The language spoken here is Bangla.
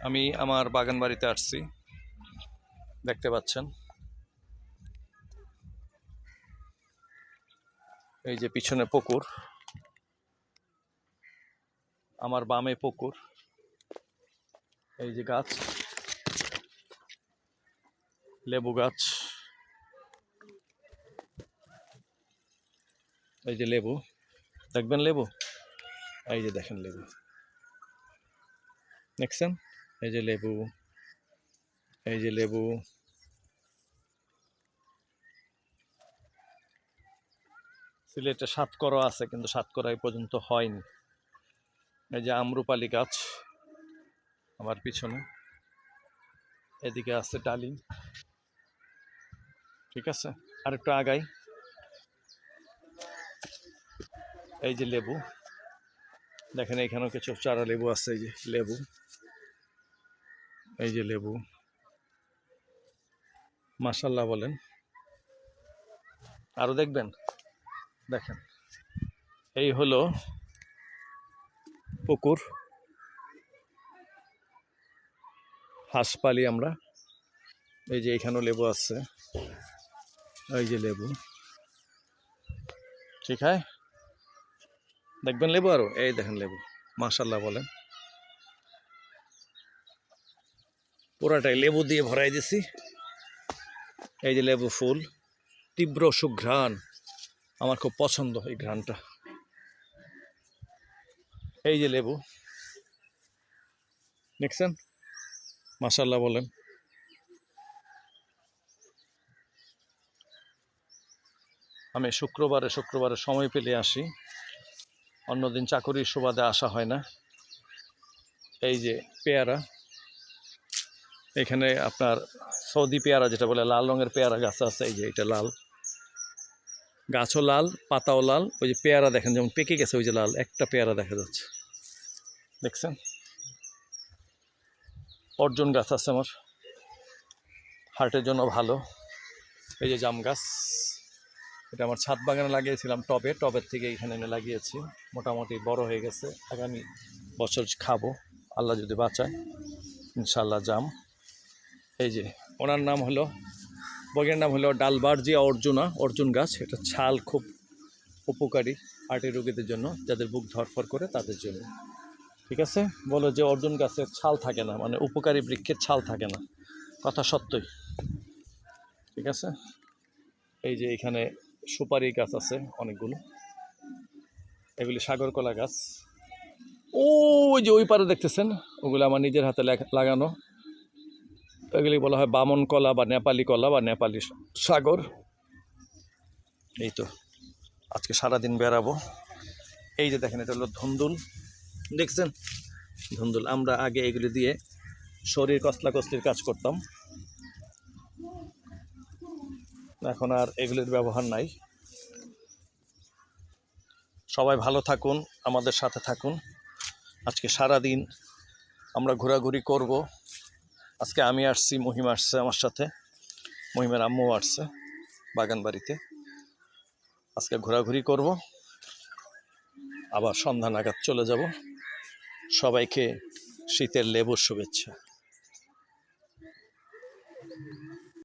আমি আমার বাগান বাড়িতে আসছি। দেখতে পাচ্ছেন। এই যে পিছনে পুকুর। আমার বামে পুকুর। এই যে গাছ। লেবু গাছ। এই যে লেবু। দেখবেন লেবু? এই যে দেখেন লেবু। দেখছেন? এই যে লেবু, এই যে লেবু। সিলেটে সাতকরা আছে, কিন্তু সাতকরা এই পর্যন্ত হয়নি। এই যে আমরুপালি গাছ, আমার পিছনে। এদিকে আছে ডালিম। ঠিক আছে? আর একটু আগাই। এই যে লেবু। দেখেন, এখানেও কিছু চারা লেবু আছে, এই যে লেবু। এই যে লেবু। মাসাল্লাহ বলেন। আরও দেখবেন? দেখেন। এই হলো পুকুর। হাঁস পালি আমরা। এই যে এখানেও লেবু আছে। এই যে লেবু। ঠিক আছে? দেখবেন লেবু আরও? এই দেখেন লেবু। মাশাল্লাহ বলেন। পুরাটাই লেবু দিয়ে ভরাই দিছি। এই যে লেবু ফুল, তীব্র সুঘ্রাণ। আমার খুব পছন্দ এই ঘ্রাণটা। এই যে লেবু। দেখছেন? মাশাল্লাহ বলেন। আমি শুক্রবারে শুক্রবারে সময় পেলে আসি। অন্যদিন চাকরির সুবাদে আসা হয় না। এই যে পেয়ারা। এখানে আপনার সৌদি পেয়ারা যেটা বলে, লাল রঙের পেয়ারা গাছ আছে, এই যে এটা লাল। গাছও লাল, পাতাও লাল। ওই যে পেয়ারা দেখেন, যেমন পেকে গেছে ওই যে লাল, একটা পেয়ারা দেখা যাচ্ছে। দেখছেন? অর্জুন গাছ আছে আমার। হার্টের জন্য ভালো। এই যে জাম গাছ। এটা আমার ছাদ বাগানে লাগিয়েছিলাম টবে। টবের থেকে এখানে এনে লাগিয়েছি। মোটামুটি বড় হয়ে গেছে। আগামী বছর খাব। আল্লাহ যদি বাঁচায় ইনশাল্লাহ জাম। এই যে, ওনার নাম হলো, বগের নাম হলো ডালবার্জিয়া অর্জুনা, অর্জুন গাছ। এটা ছাল খুব উপকারী হার্টের রোগীদের জন্য, যাদের বুক ধরফর করে তাদের জন্য। ঠিক আছে? বলো যে অর্জুন গাছের ছাল থাকে না মানে উপকারী বৃক্ষের ছাল থাকে না। কথা সত্যই। ঠিক আছে? এই যে এখানে সুপারি গাছ আছে অনেকগুলো। এগুলি সাগর কলা গাছ ওই যে ওই পারে দেখতেছেন? ওগুলো আমার নিজের হাতে লাগানো। এগুলি বলা হয় বামন কলা বা নেপালি কলা বা নেপালি সাগর। এই তো, আজকে সারাদিন বেড়াবো। এই যে দেখেন, এটা হলো ধুন্দুল। দেখছেন? ধুন্দুল, আমরা আগে এগুলি দিয়ে শরীর কসলা কসলির কাজ করতাম। এখন আর এগুলির ব্যবহার নাই। সবাই ভালো থাকুন, আমাদের সাথে থাকুন। আজকে সারা দিন আমরা ঘোরাঘুরি করব। আজকে আমি আসছি, মহিমা আসছে আমার সাথে। মহিমার আম্মুও আসছে বাগান বাড়িতে আজকে ঘোরাঘুরি করব। আবার সন্ধ্যা নাগাদ চলে যাব। সবাইকে শীতের লেবুর শুভেচ্ছা।